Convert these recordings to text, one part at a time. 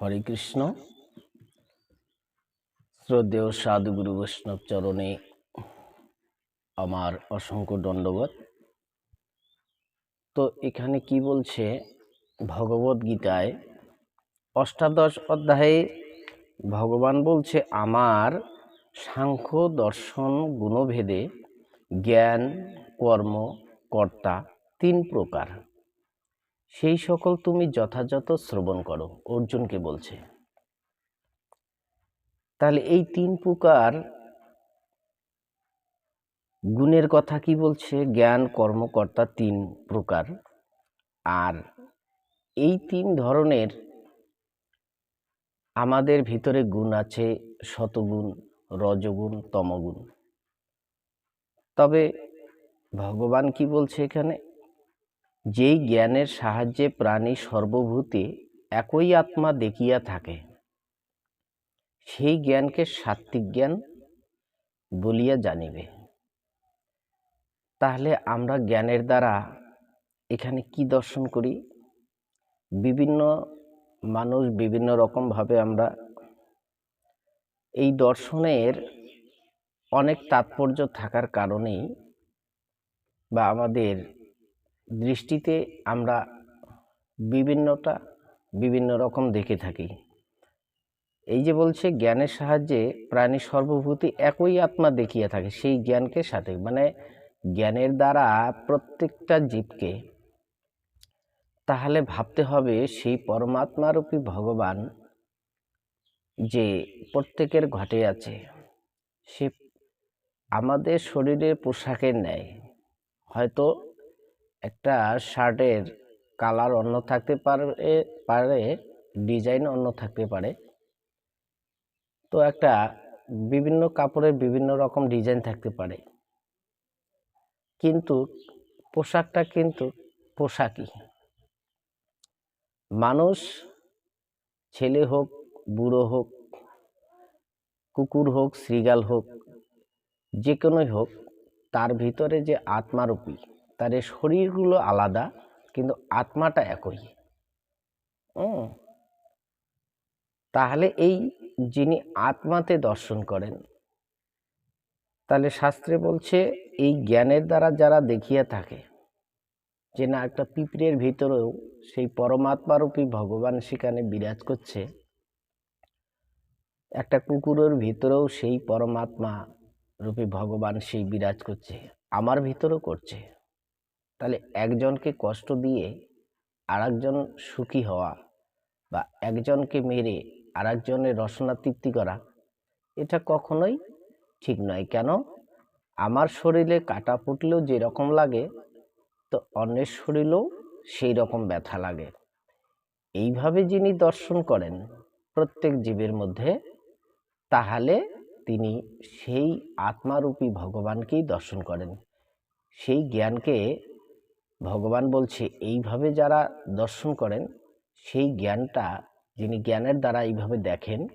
হরে কৃষ্ণ। শ্রদ্ধেয় সাধুগুরু বৈষ্ণব চরণে আমার অসংখ্য দণ্ডবোধ। তো এখানে কি বলছে? ভগবত গীতায় অষ্টাদশ অধ্যায়ে ভগবান বলছে, আমার সাংখ্য, দর্শন, গুণভেদে জ্ঞান, কর্ম, কর্তা তিন প্রকার। সেই সকল তুমি যথাযথ শ্রবণ করো, অর্জুনকে বলছে। তাহলে এই তিন প্রকার গুণের কথা কি বলছে? জ্ঞান কর্মকর্তা তিন প্রকার। আর এই তিন ধরনের আমাদের ভিতরে গুণ আছে শতগুণ, রজগুণ, তমগুণ। তবে ভগবান কি বলছে এখানে? যেই জ্ঞানের সাহায্যে প্রাণী সর্বভূতে একই আত্মা দেখিয়া থাকে, সেই জ্ঞানকে সাত্বিক জ্ঞান বলিয়া জানিবে। তাহলে আমরা জ্ঞানের দ্বারা এখানে কি দর্শন করি? বিভিন্ন মানুষ বিভিন্ন রকমভাবে আমরা এই দর্শনের অনেক তাৎপর্য থাকার কারণেই বা আমাদের দৃষ্টিতে আমরা বিভিন্নটা বিভিন্ন রকম দেখে থাকি। এই যে বলছে, জ্ঞানের সাহায্যে প্রাণী সর্বভূতি একই আত্মা দেখিয়া থাকে, সেই জ্ঞানকে সাথে। মানে জ্ঞানের দ্বারা প্রত্যেকটা জীবকে তাহলে ভাবতে হবে, সেই পরমাত্মারূপী ভগবান যে প্রত্যেকের ঘটে আছে, সে আমাদের শরীরের পোশাকের ন্যায়। হয়তো একটা শার্টের কালার অন্য থাকতে পারে পারে, ডিজাইন অন্য থাকতে পারে। তো একটা বিভিন্ন কাপড়ের বিভিন্ন রকম ডিজাইন থাকতে পারে। কিন্তু পোশাকটা কিন্তু পোশাকই। মানুষ ছেলে হোক, বুড়ো হোক, কুকুর হোক শ্রীগাল হোক, যে কোনোই হোক, তার ভিতরে যে আত্মারূপী তার শরীরগুলো আলাদা, কিন্তু আত্মাটা একই। তাহলে এই যিনি আত্মাতে দর্শন করেন, তাহলে শাস্ত্রে বলছে, এই জ্ঞানের দ্বারা যারা দেখিয়া থাকে, যে না, একটা পিঁপড়ের ভিতরেও সেই পরমাত্মারূপী ভগবান সেখানে বিরাজ করছে, একটা কুকুরের ভিতরেও সেই পরমাত্মা রূপী ভগবান সেই বিরাজ করছে, আমার ভিতরেও করছে। তাহলে একজনকে কষ্ট দিয়ে আরেকজন সুখী হওয়া বা একজনকে মেরে আরেকজনের রসনা তৃপ্তি করা, এটা কখনোই ঠিক নয়। কেন? আমার শরীরে কাটা ফুটলেও যেরকম লাগে, তো অন্যের শরীরেও সেই রকম ব্যথা লাগে। এইভাবে যিনি দর্শন করেন প্রত্যেক জীবের মধ্যে, তাহলে তিনি সেই আত্মারূপী ভগবানকেই দর্শন করেন। সেই জ্ঞানকে ভগবান বলছে, এইভাবে যারা দর্শন করেন, সেই জ্ঞানটা, যিনি জ্ঞানের দ্বারা এইভাবে দেখেন,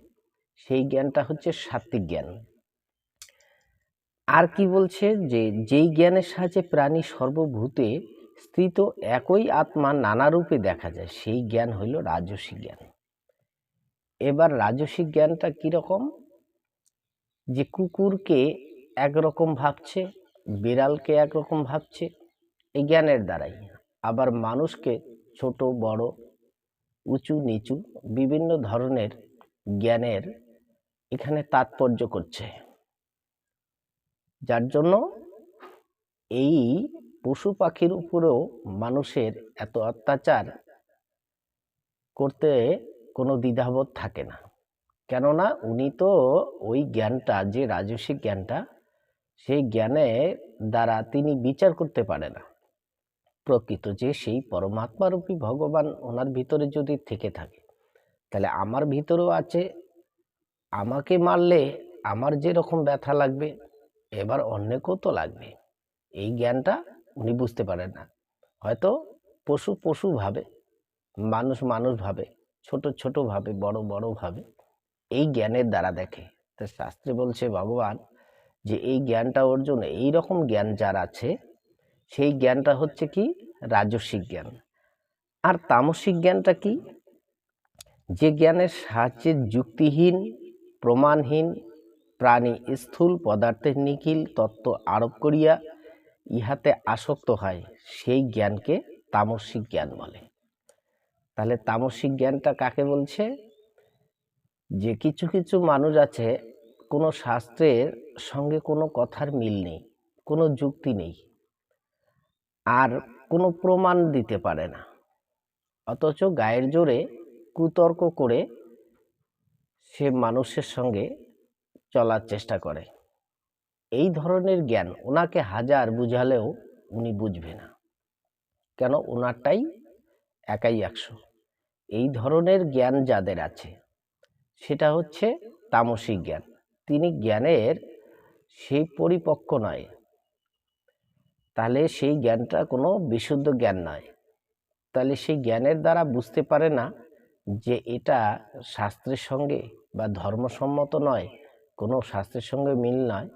সেই জ্ঞানটা হচ্ছে সাত্বিক জ্ঞান। আর কি বলছে যে, যেই জ্ঞানের সাহায্যে প্রাণী সর্বভূতে স্থিত একই আত্মা নানা রূপে দেখা যায়, সেই জ্ঞান হইল রাজসিক জ্ঞান। এবার রাজসিক জ্ঞানটা কীরকম যে কুকুরকে একরকম ভাবছে, বিড়ালকে একরকম ভাবছে এই জ্ঞানের দ্বারাই। আবার মানুষকে ছোট, বড়, উঁচু, নিচু বিভিন্ন ধরনের জ্ঞানের এখানে তাৎপর্য করছে। যার জন্য এই পশু পাখির উপরেও মানুষের এত অত্যাচার করতে কোনো দ্বিধাবোধ থাকে না। কেননা উনি তো ওই জ্ঞানটা, যে রাজস্বিক জ্ঞানটা, সেই জ্ঞানে দ্বারা তিনি বিচার করতে পারে না। প্রকৃত যে সেই পরমাত্মারূপী ভগবান ওনার ভিতরে যদি থেকে থাকে, তাহলে আমার ভিতরেও আছে, আমাকে মারলে আমার যেরকম ব্যথা লাগবে, এবার অন্যকেও তো লাগবে। এই জ্ঞানটা উনি বুঝতে পারেন না। হয়তো পশু পশু ভাবে, মানুষ মানুষ ভাবে, ছোট ছোট ভাবে, বড় বড় ভাবে, এই জ্ঞানের দ্বারা দেখে। তো শাস্ত্রে বলছে ভগবান যে এই জ্ঞানটা অর্জুন এই রকম জ্ঞান যার আছে সেই জ্ঞানটা হচ্ছে কি? রাজস্বিক জ্ঞান। আর তামসিক জ্ঞানটা কি? যে জ্ঞানের সাহায্যে যুক্তিহীন, প্রমাণহীন, প্রাণী স্থূল পদার্থের নিখিল তত্ত্ব আরোপ করিয়া ইহাতে আসক্ত হয়, সেই জ্ঞানকে তামসিক জ্ঞান বলে। তাহলে তামসিক জ্ঞানটা কাকে বলছে? যে কিছু কিছু মানুষ আছে, কোনো শাস্ত্রের সঙ্গে কোনো কথার মিল নেই, কোনো যুক্তি নেই। আর কোনো প্রমাণ দিতে পারে না। অথচ গায়ের জোরে কুতর্ক করে সে মানুষের সঙ্গে চলার চেষ্টা করে। এই ধরনের জ্ঞান ওনাকে হাজার বুঝালেও উনি বুঝবে না। কেন? ওনারটাই একাই একশো। এই ধরনের জ্ঞান যাদের আছে, সেটা হচ্ছে তামসিক জ্ঞান। তিনি জ্ঞানের সেই পরিপক্ক নয় তাহলে সেই জ্ঞানটা কোনো বিশুদ্ধ জ্ঞান নয়। তাহলে সেই জ্ঞানের দ্বারা বুঝতে পারে না যে এটা শাস্ত্রের সঙ্গে বা ধর্মসম্মত নয়, কোনো শাস্ত্রের সঙ্গে মিল নয়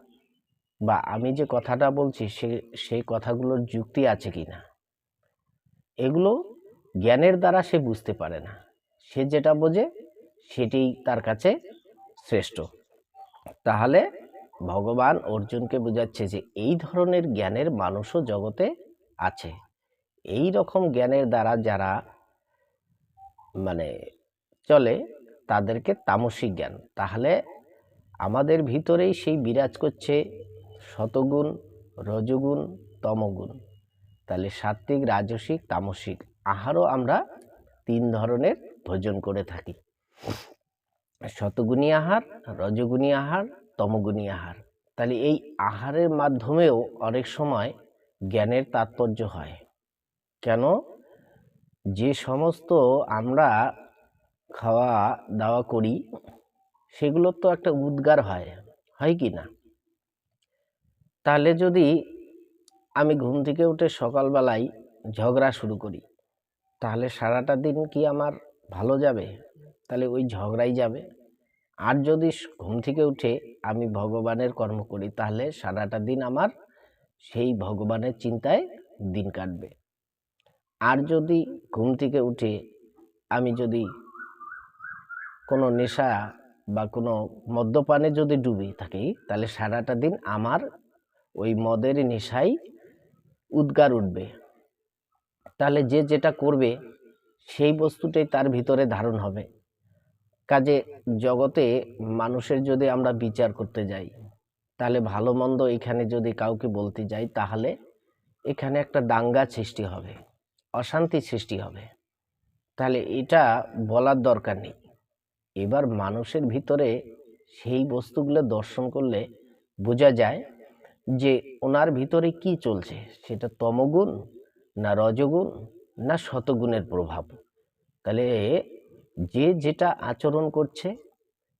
বা আমি যে কথাটা বলছি সে, সেই কথাগুলোর যুক্তি আছে কি না। এগুলো জ্ঞানের দ্বারা সে বুঝতে পারে না। সে যেটা বোঝে সেটি তার কাছে শ্রেষ্ঠ। তাহলে ভগবান অর্জুনকে বোঝাচ্ছে যে এই ধরনের জ্ঞানের মানুষও জগতে আছে। এই রকম জ্ঞানের দ্বারা যারা মানে চলে, তাদেরকে তামসিক জ্ঞান। তাহলে আমাদের ভিতরেই সেই বিরাজ করছে শতগুণ, রজগুণ, তমগুণ। তাহলে সাত্বিক রাজসিক, তামসিক আহারও আমরা তিন ধরনের ভোজন করে থাকি। শতগুণী আহার, রজগুণী আহার তমগুণী আহার। তাহলে এই আহারের মাধ্যমেও অনেক সময় জ্ঞানের তাৎপর্য হয়। কেন? যে সমস্ত আমরা খাওয়া দাওয়া করি সেগুলোর তো একটা উদ্গার হয় হয় কি না? তাহলে যদি আমি ঘুম থেকে উঠে সকালবেলায় ঝগড়া শুরু করি, তাহলে সারাটা দিন কি আমার ভালো যাবে? তাহলে ওই ঝগড়াই যাবে। আর যদি ঘুম থেকে উঠে আমি ভগবানের কর্ম করি, তাহলে সারাটা দিন আমার সেই ভগবানের চিন্তায় দিন কাটবে। আর যদি ঘুম থেকে উঠে আমি যদি কোনো নেশা বা কোনো মদ্যপানে যদি ডুবে থাকি, তাহলে সারাটা দিন আমার ওই মদের নেশাই উদ্গার উঠবে। তাহলে যে যেটা করবে, সেই বস্তুটাই তার ভিতরে ধারণ হবে। কাজে জগতে মানুষের যদি আমরা বিচার করতে যাই, তাহলে ভালো মন্দ এখানে যদি কাউকে বলতে যাই, তাহলে এখানে একটা দাঙ্গা সৃষ্টি হবে, অশান্তি সৃষ্টি হবে। তাহলে এটা বলার দরকার নেই। এবার মানুষের ভিতরে সেই বস্তুগুলো দর্শন করলে বোঝা যায় যে ওনার ভিতরে কি চলছে, সেটা তমগুণ না রজগুণ না শতগুণের প্রভাব। তাহলে যে যেটা আচরণ করছে,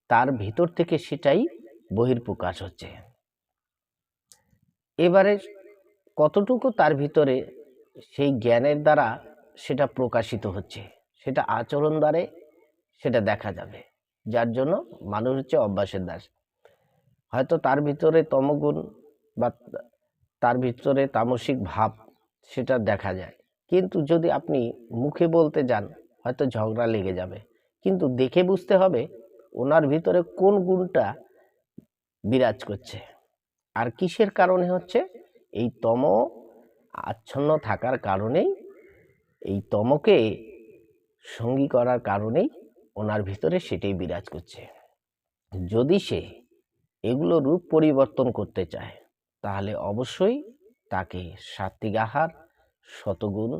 তার ভিতর থেকে সেটাই বহির্প্রকাশ হচ্ছে। এবারে কতটুকু তার ভিতরে সেই জ্ঞানের দ্বারা সেটা প্রকাশিত হচ্ছে? সেটা আচরণ দ্বারে সেটা দেখা যাবে, যার জন্য মানুষ হচ্ছে অভ্যাসের দাস। হয়তো তার ভিতরে তমগুণ বা তার ভিতরে তামসিক ভাব সেটা দেখা যায়। কিন্তু যদি আপনি মুখে বলতে যান হয়তো ঝগড়া লেগে যাবে। কিন্তু দেখে বুঝতে হবে ওনার ভিতরে কোন গুণটা বিরাজ করছে। আর কিসের কারণে হচ্ছে? এই তম আচ্ছন্ন থাকার কারণেই, এই তমকে সঙ্গী করার কারণেই ওনার ভিতরে সেটাই বিরাজ করছে। যদি সে এগুলো রূপ পরিবর্তন করতে চায়, তাহলে অবশ্যই তাকে সাত্বিক আহার শতগুণ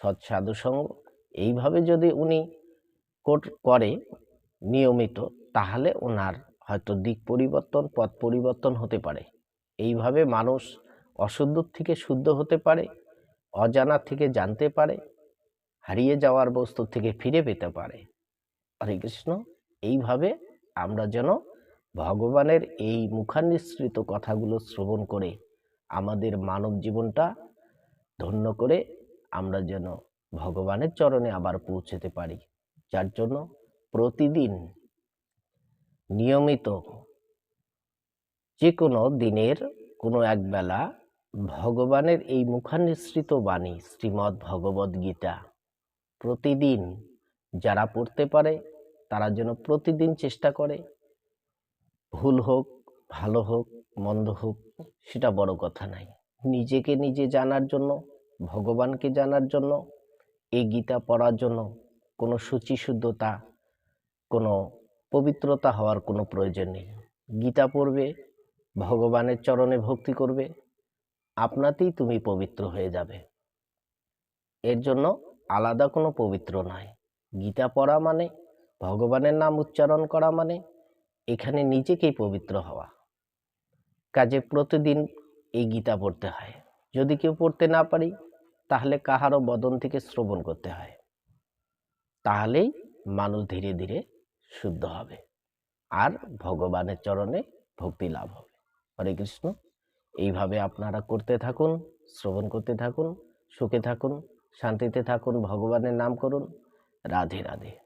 সৎ সাধুসঙ্গ এইভাবে যদি উনি কোট করে নিয়মিত, তাহলে ওনার হয়তো দিক পরিবর্তন, পথ পরিবর্তন হতে পারে। এইভাবে মানুষ অশুদ্ধ থেকে শুদ্ধ হতে পারে, অজানা থেকে জানতে পারে, হারিয়ে যাওয়ার বস্তু থেকে ফিরে পেতে পারে। হরে কৃষ্ণ, এইভাবে আমরা যেন ভগবানের এই মুখানিসৃত কথাগুলো শ্রবণ করে আমাদের মানব জীবনটা ধন্য করে আমরা যেন ভগবানের চরণে আবার পৌঁছতে পারি। যার জন্য প্রতিদিন নিয়মিত যে কোনো দিনের কোনো একবেলা ভগবানের এই মুখানিসৃত বাণী, শ্রীমদ্ ভগবদ গীতা প্রতিদিন যারা পড়তে পারে, তারা যেন প্রতিদিন চেষ্টা করে। ভুল হোক, ভালো হোক, মন্দ হোক, সেটা বড় কথা নাই। নিজেকে নিজে জানার জন্য, ভগবানকে জানার জন্য এই গীতা পড়ার জন্য কোনো শুচিশুদ্ধতা কোনো পবিত্রতা হওয়ার কোনো প্রয়োজন নেই। গীতা পড়বে, ভগবানের চরণে ভক্তি করবে, আপনাতেই তুমি পবিত্র হয়ে যাবে। এর জন্য আলাদা কোনো পবিত্র নয় গীতা পড়া মানে ভগবানের নাম উচ্চারণ করা মানে এখানে নিজেকেই পবিত্র হওয়া। কাজে প্রতিদিন এই গীতা পড়তে হয়। যদি কেউ পড়তে না পারি তাহলে কাহারও বদন থেকে শ্রবণ করতে হয়। তাহলেই মানুষ ধীরে ধীরে শুদ্ধ হবে আর ভগবানের চরণে ভক্তি লাভ হবে। হরে কৃষ্ণ। এইভাবে আপনারা করতে থাকুন, শ্রবণ করতে থাকুন, সুখে থাকুন, শান্তিতে থাকুন, ভগবানের নাম করুন। রাধে রাধে।